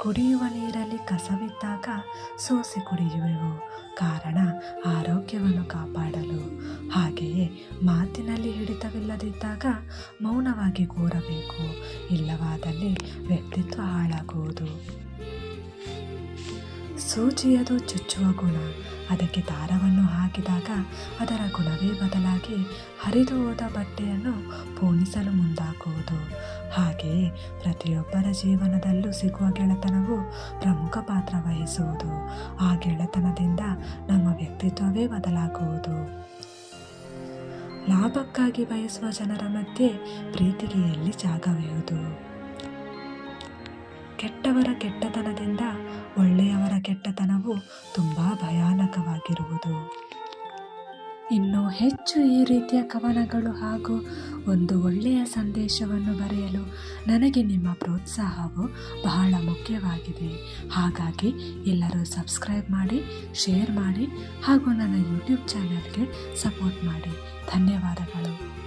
ಕುಡಿಯುವ ನೀರಲ್ಲಿ ಕಸವಿದ್ದಾಗ ಸೋಸಿ ಕುಡಿಯುವೆವು. ಕಾರಣ, ಆರೋಗ್ಯವನ್ನು ಕಾಪಾಡಲು. ಹಾಗೆಯೇ ಮಾತಿನಲ್ಲಿ ಹಿಡಿತವಿಲ್ಲದಿದ್ದಾಗ ಮೌನವಾಗಿ ಕೂರಬೇಕು. ಇಲ್ಲವಾದಲ್ಲಿ ವ್ಯಕ್ತಿತ್ವ ಹಾಳಾಗುವುದು. ಸೂಜಿಯದು ಚುಚ್ಚುವ ಗುಣ ಅದಕ್ಕೆ ದಾರವನ್ನು ಹಾಕಿದಾಗ ಅದರ ಗುಣವೇ ಬದಲಾಗಿ ಹರಿದು ಹೋದ ಬಟ್ಟೆಯನ್ನು ಪೋಣಿಸಲು ಮುಂದಾಗುವುದು. ಹಾಗೆಯೇ ಪ್ರತಿಯೊಬ್ಬರ ಜೀವನದಲ್ಲೂ ಸಿಗುವ ಗೆಳೆತನವು ಪ್ರಮುಖ ಪಾತ್ರ ವಹಿಸುವುದು. ಆ ಗೆಳೆತನದಿಂದ ನಮ್ಮ ವ್ಯಕ್ತಿತ್ವವೇ ಬದಲಾಗುವುದು. ಲಾಭಕ್ಕಾಗಿ ಬಯಸುವ ಜನರ ಮಧ್ಯೆ ಪ್ರೀತಿಗೆ ಎಲ್ಲಿ ಜಾಗವಿರುವುದು? ಕೆಟ್ಟವರ ಕೆಟ್ಟತನದಿಂದ ಒಳ್ಳೆಯವರ ಕೆಟ್ಟತನವು ತುಂಬ ಭಯಾನಕವಾಗಿರುವುದು. ಇನ್ನು ಹೆಚ್ಚು ಈ ರೀತಿಯ ಕವನಗಳು ಹಾಗೂ ಒಂದು ಒಳ್ಳೆಯ ಸಂದೇಶವನ್ನು ಬರೆಯಲು ನನಗೆ ನಿಮ್ಮ ಪ್ರೋತ್ಸಾಹವು ಬಹಳ ಮುಖ್ಯವಾಗಿದೆ. ಹಾಗಾಗಿ ಎಲ್ಲರೂ ಸಬ್ಸ್ಕ್ರೈಬ್ ಮಾಡಿ, ಶೇರ್ ಮಾಡಿ ಹಾಗೂ ನನ್ನ ಯೂಟ್ಯೂಬ್ ಚಾನಲ್ಗೆ ಸಪೋರ್ಟ್ ಮಾಡಿ. ಧನ್ಯವಾದಗಳು.